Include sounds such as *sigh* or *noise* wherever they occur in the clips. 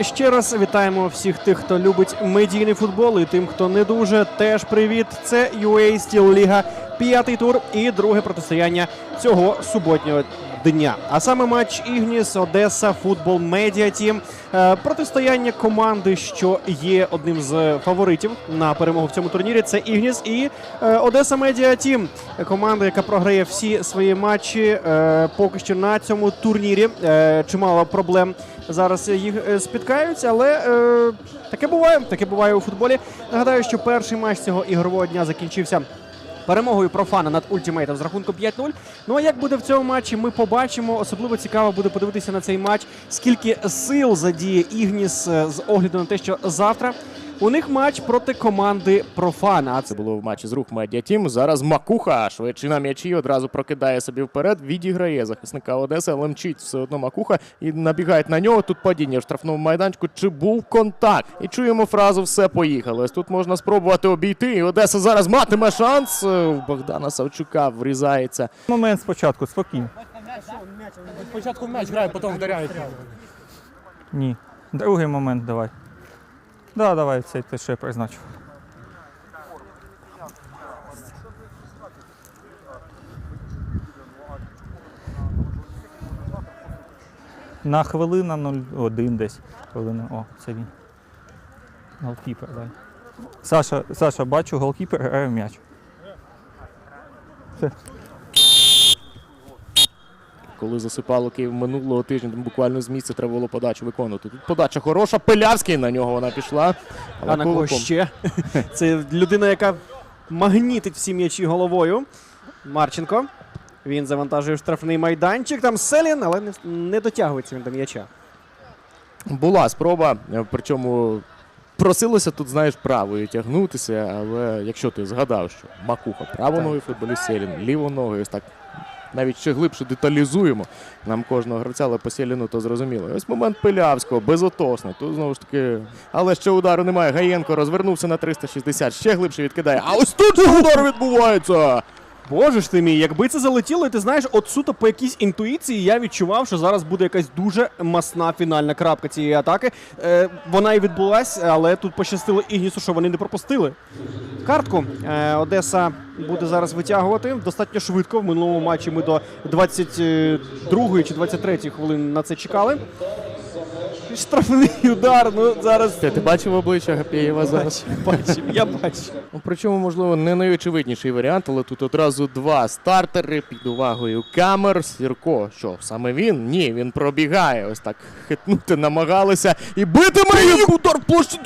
Ще раз вітаємо всіх тих, хто любить медійний футбол, і тим, хто не дуже. Теж привіт. Це UA Steel Ліга, п'ятий тур і друге протистояння цього суботнього дня. А саме матч Ігніс Одеса Футбол Медіа Тім. Е, Протистояння команди, що є одним з фаворитів на перемогу в цьому турнірі. Це Ігніс і е, Одеса Медіа Тім. Команда, яка програє всі свої матчі е, поки що на цьому турнірі. Чимало проблем зараз їх спіткаються, але таке буває. Таке буває у футболі. Нагадаю, що перший матч цього ігрового дня закінчився. Перемогою профана над ультимейтом з рахунку 5-0. Ну а як буде в цьому матчі, ми побачимо. Особливо цікаво буде подивитися на цей матч, скільки сил задіє Ігніс е, з огляду на те, що завтра у них матч проти команди профана. Це було в матчі з рух Медіа Тім. Зараз Макуха швидше на м'ячі одразу прокидає собі вперед, відіграє захисника Одеси, але мчить все одно Макуха і набігають на нього. Тут падіння в штрафному майданчику. Чи був контакт? І чуємо фразу Все поїхало. Ось тут можна спробувати обійти. І Одеса зараз матиме шанс. В Богдана Савчука врізається. Момент спочатку, спокійно. Спочатку м'яч грає, потім вдаряє. Ні. Другий момент давай. Да, давай, цей те, що я призначив. На хвилина 0,1 десь. Хвилина. О, це він. Голкіпер, дай. Саша, Саша, бачу, голкіпер грає м'яч. Коли засипало Київ минулого тижня, там буквально з місця треба було подачу виконувати. Тут подача хороша. Пилявський на нього вона пішла. Але а на кого ще? Це людина, яка магнітить всі м'ячі головою. Марченко. Він завантажує штрафний майданчик. Там Селін, але не, не дотягується він до м'яча. Була спроба, е, причому просилося тут, знаєш, правою тягнутися, але якщо ти згадав, що Макуха правоногий футболіст Селін, лівоногий, ось так навіть ще глибше деталізуємо нам кожного гравця, але по Селіну то зрозуміло. Ось момент Пилявського, безотосно. Тут знову ж таки, але ще удару немає. Гаєнко розвернувся на 360, ще глибше відкидає. А ось тут удар відбувається. Боже ж ти мій, якби це залетіло, і ти знаєш, от суто по якійсь інтуїції я відчував, що зараз буде якась дуже масна фінальна крапка цієї атаки. Е, вона і відбулась, але тут пощастило Ігнісу, що вони не пропустили. Картку е, Одеса буде зараз витягувати достатньо швидко. В минулому матчі ми до 22 чи 23 хвилини на це чекали. Штрафний удар. Ну зараз Ти, ти бачив обличчя Гапєєва зараз? *laughs* бачив, я бачив. Ну, причому, можливо, не найочевидніший варіант, але тут одразу два стартери під увагою камер. Сірко, що саме він? Ні, він пробігає. Ось так хитнути намагалися і битиме їх удар в площі.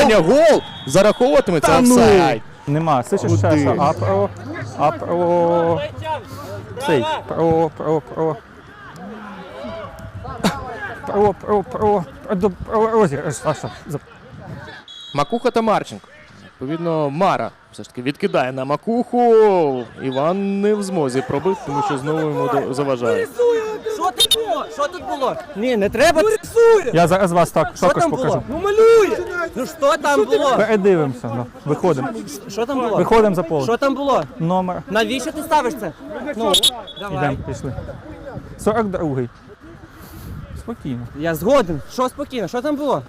Аня, гол! Зараховуватиметься ну! офсайд. Нема, слышиш, Куди? Саша, а про, а про, цей, про, про, про, про, про, про, про, розіграш, за- Макуха та Марченко. Відповідно, Мара все ж таки відкидає на макуху. Іван не в змозі пробити, тому що знову йому заважає. Що тут було? Що тут було? Ні, не треба. Я зараз вас так Що також там покажу. було? Ну малює! Ну що там було? Передивимося, ну, виходимо. Що там було? Виходимо за поле. Що там було? Номер, Навіщо ти ставиш це? Ну, давай. йдемо, пішли. 42-й. Спокійно. Я згоден. Що спокійно? Що там було?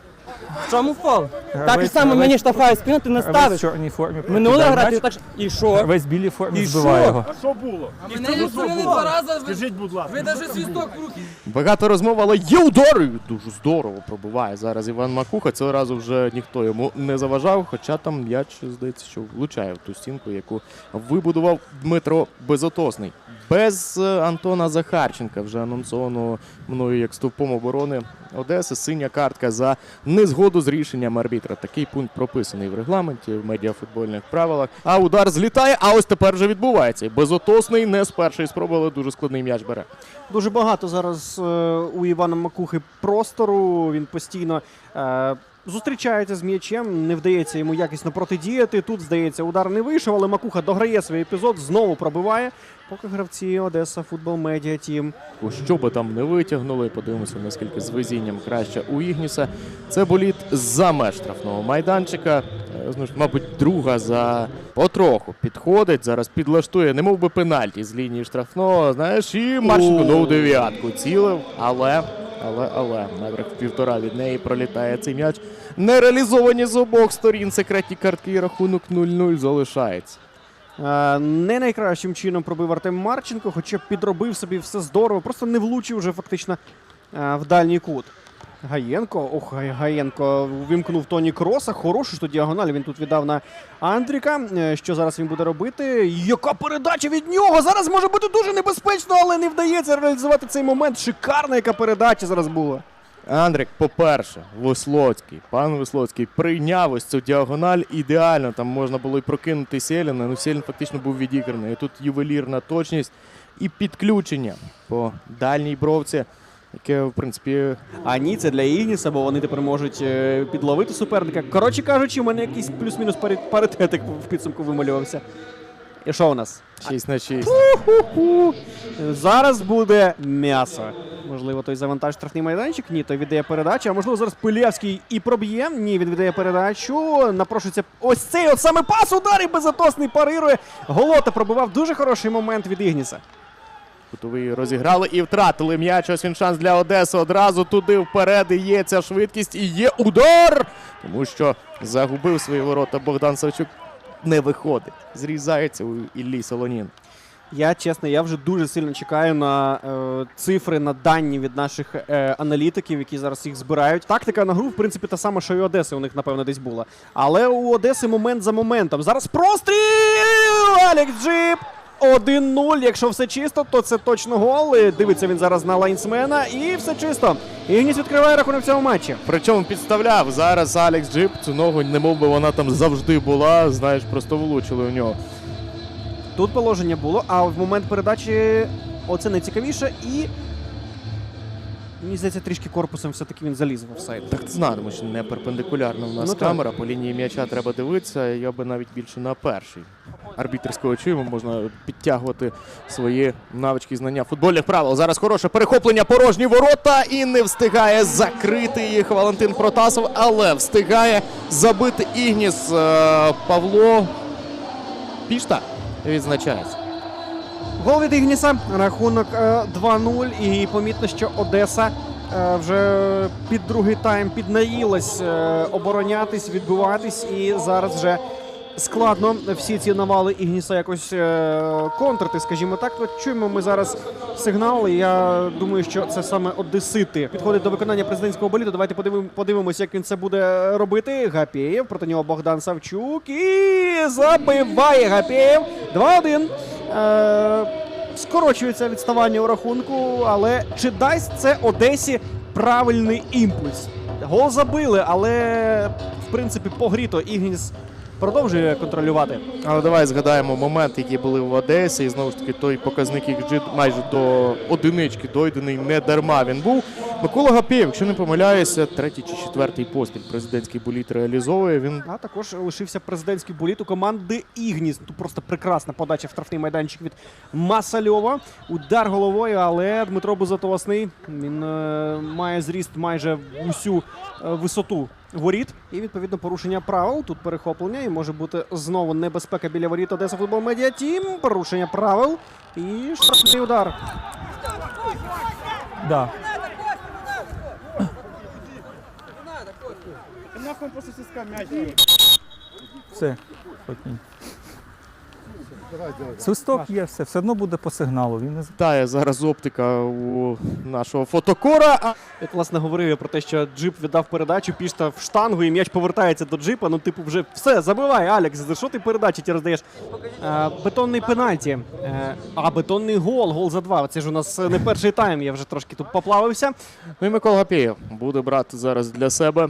В чому фол? Так і само мені штовхає спину, ти не в ставиш. чорній формі. Минуле грати м'яч, так. І що? Гравець в білій формі І збиває що? його. Мене відсунули два рази. Скажіть, будь ласка. Ви навіть свісток в руки. Багато розмов, але є удари. Дуже здорово пробиває зараз Іван Макуха. Цього разу вже ніхто йому не заважав, хоча там м'яч, здається, що влучає в ту стінку, яку вибудував Дмитро Безотосний. Без е, Антона Захарченка, вже анонсованого мною як стовпом оборони Одеси. Синя картка за незгоду з рішенням арбітра. Такий пункт прописаний в регламенті, в медіафутбольних правилах. А удар злітає, а ось тепер вже відбувається. Безотосний не з першої спроби, але дуже складний м'яч бере. Дуже багато зараз е, у Івана Макухи простору. Він постійно е, зустрічається з м'ячем, не вдається йому якісно протидіяти. Тут, здається, удар не вийшов, але Макуха дограє свій епізод, знову пробиває. Поки гравці Одеса Футбол Медіа Тім. Що би там не витягнули, подивимося, наскільки з везінням краще у Ігніса. Це боліт за меж штрафного майданчика. Е, Знову ж, мабуть, друга за потроху підходить. Зараз підлаштує, немов би пенальті з лінії штрафного. Знаєш, і Марченко нову дев'ятку цілив, але Але, але, метрах півтора від неї пролітає цей м'яч. Нереалізовані з обох сторін секретні картки і рахунок 0-0 залишається. Е, Не найкращим чином пробив Артем Марченко, хоча підробив собі все здорово, просто не влучив вже фактично е, в дальній кут. Гаєнко, ох, Гаєнко вимкнув Тоні Кроса. Хорошу ту діагональ він тут віддав на Андріка. Е, Що зараз він буде робити? Яка передача від нього? Зараз може бути дуже небезпечно, але не вдається реалізувати цей момент. Шикарна яка передача зараз була. Андрік, по-перше, Вислоцький, пан Вислоцький прийняв ось цю діагональ ідеально. Там можна було й прокинути Селіна. Ну Селін фактично був відіграний. І тут ювелірна точність і підключення по дальній бровці, яке, в принципі, А ні, це для Ігніса, бо вони тепер можуть е, підловити суперника. Коротше кажучи, у мене якийсь плюс-мінус паритетик в підсумку вималювався. І що у нас? 6 на 6. Ху-ху. Зараз буде м'ясо. Можливо, той завантаж штрафний майданчик. Ні, той віддає передачу. А можливо, зараз Пилявський і проб'є. Ні, він віддає передачу. Напрошується ось цей от саме пас удар і безотосний парирує. Голота пробивав дуже хороший момент від Ігніса. Кутовий розіграли і втратили м'яч. Ось він шанс для Одеси. Одразу туди вперед. І є ця швидкість. І є удар! Тому що загубив свої ворота Богдан Савчук. Не виходить. Зрізається у Іллі Солонін. Я чесно, я вже дуже сильно чекаю на е, цифри, на дані від наших е, аналітиків, які зараз їх збирають. Тактика на гру, в принципі, та сама, що і Одеси у них, напевно, десь була. Але у Одеси момент за моментом. Зараз простріл! Алекс Джип! 1-0. Якщо все чисто, то це точно гол. І Дивиться він зараз на лайнсмена, і все чисто. Ігніс відкриває рахунок в цьому матчі. Причому підставляв зараз Алекс Джип. Цю ногу, немов би вона там завжди була. Знаєш, просто влучили у нього. Тут положення було, а в момент передачі оце найцікавіше і. Мені здається, трішки корпусом все-таки він заліз в офсайд. Так знаємо, що не перпендикулярно в нас Ну, так. камера. По лінії м'яча треба дивитися. Я би навіть більше на перший. Арбітерського чуємо, можна підтягувати свої навички і знання футбольних правил. Зараз хороше перехоплення порожні ворота і не встигає закрити їх Валентин Протасов, але встигає забити Ігніс Е, Павло Пішта відзначається. Гол від Ігніса, рахунок е, 2-0. І помітно, що Одеса е, вже під другий тайм піднаїлась е, оборонятись, відбиватись. І зараз вже складно всі ці навали Ігніса якось е, контрити, скажімо так. От чуємо ми зараз сигнал. Я думаю, що це саме Одесити. Підходить до виконання президентського боліду. Давайте подивимо, подивимося, як він це буде робити. Гапєєв проти нього Богдан Савчук і забиває Гапєєв. 2-1. Е, скорочується відставання у рахунку, але чи дасть це Одесі правильний імпульс? Гол забили, але в принципі погріто Ігніс продовжує контролювати. Але давай згадаємо моменти, які були в Одесі. І знову ж таки той показник джит майже до одинички дойдений не дарма він був. Микола Гапєєв, якщо не помиляюся, третій чи четвертий поспіль президентський боліт реалізовує. Він А також лишився президентський боліт у команди Ігніс. Тут просто прекрасна подача в штрафний майданчик від Масальова. Удар головою, але Дмитро Бузатовасний він е, має зріст майже в усю е, висоту воріт. І відповідно порушення правил. Тут перехоплення і може бути знову небезпека біля воріт Одеса Футбол Медіа Тім. Порушення правил і штрафний удар. Да. Нахуй просто сиска мяч. Все. Спокійно. Свисток є, все, все одно буде по сигналу. Він не тає зараз оптика у нашого фотокора. А Як власне говорив я про те, що джип віддав передачу, пішта в штангу, і м'яч повертається до джипа. Ну, типу, вже все, забивай, Алекс. За що ти передачі ті роздаєш? Е, бетонний пенальті. Е, а бетонний гол, гол за два. Це ж у нас е, не перший тайм. Я вже трошки тут поплавився. Ну і Микола Гапєєв буде брати зараз для себе.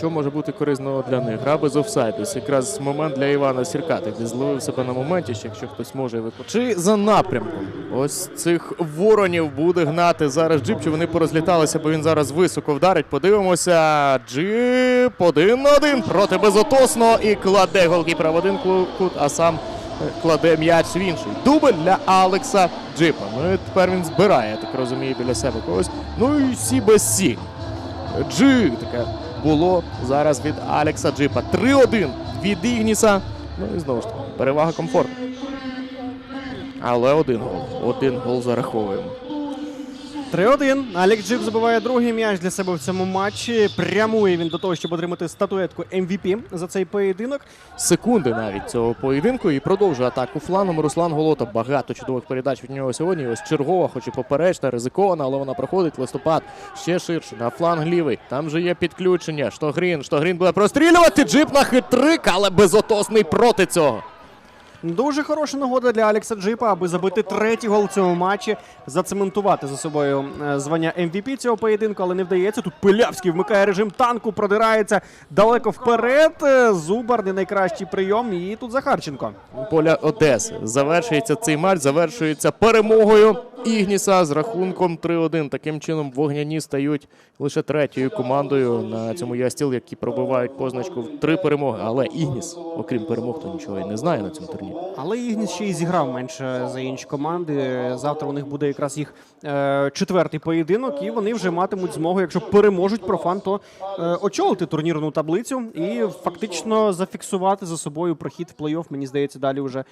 Що може бути корисного для них? Гра без офсайду. Якраз момент для Івана Сірка. Так зловив себе на моменті, що якщо хтось може виконати. Чи за напрямком ось цих воронів буде гнати зараз джип, чи вони порозліталися, бо він зараз високо вдарить. Подивимося. Джип один на один проти безотосного і кладе голкіпера в один кут, а сам е, кладе м'яч в інший. Дубль для Алекса Джипа. Ну і тепер він збирає, я так розумію, біля себе когось. Ну і сі без сі. Джи таке було зараз від Алекса Джипа. 3-1 від Ігніса. Ну і знову ж таки, перевага комфорту. Але один гол. Один гол зараховуємо. 3-1. Алік Джип забиває другий м'яч для себе в цьому матчі. Прямує він до того, щоб отримати статуетку MVP за цей поєдинок. секунди навіть цього поєдинку і продовжує атаку фланом. Руслан Голота багато чудових передач від нього сьогодні. Ось чергова, хоч і поперечна, ризикована, але вона проходить. Листопад ще ширше на фланг лівий. Там же є підключення. Штогрін. Штогрін буде прострілювати. Джип на хитрик, але безотосний проти цього. Дуже хороша нагода для Алекса Джипа, аби забити третій гол в цьому матчі, зацементувати за собою е, звання MVP цього поєдинку, але не вдається. Тут Пилявський вмикає режим танку, продирається далеко вперед. Е, Зубар не найкращий прийом. І тут Захарченко. Поля Одеси. Завершується цей матч, завершується перемогою Ігніса з рахунком 3-1. Таким чином вогняні стають лише третьою командою на цьому ястіл, які пробивають позначку в три перемоги. Але Ігніс, окрім перемог, то нічого і не знає на цьому турнірі. Але Ігніс ще й зіграв менше за інші команди. Завтра у них буде якраз їх е, четвертий поєдинок, і вони вже матимуть змогу, якщо переможуть профан, то е, очолити турнірну таблицю і фактично зафіксувати за собою прохід в плей-офф. Мені здається, далі вже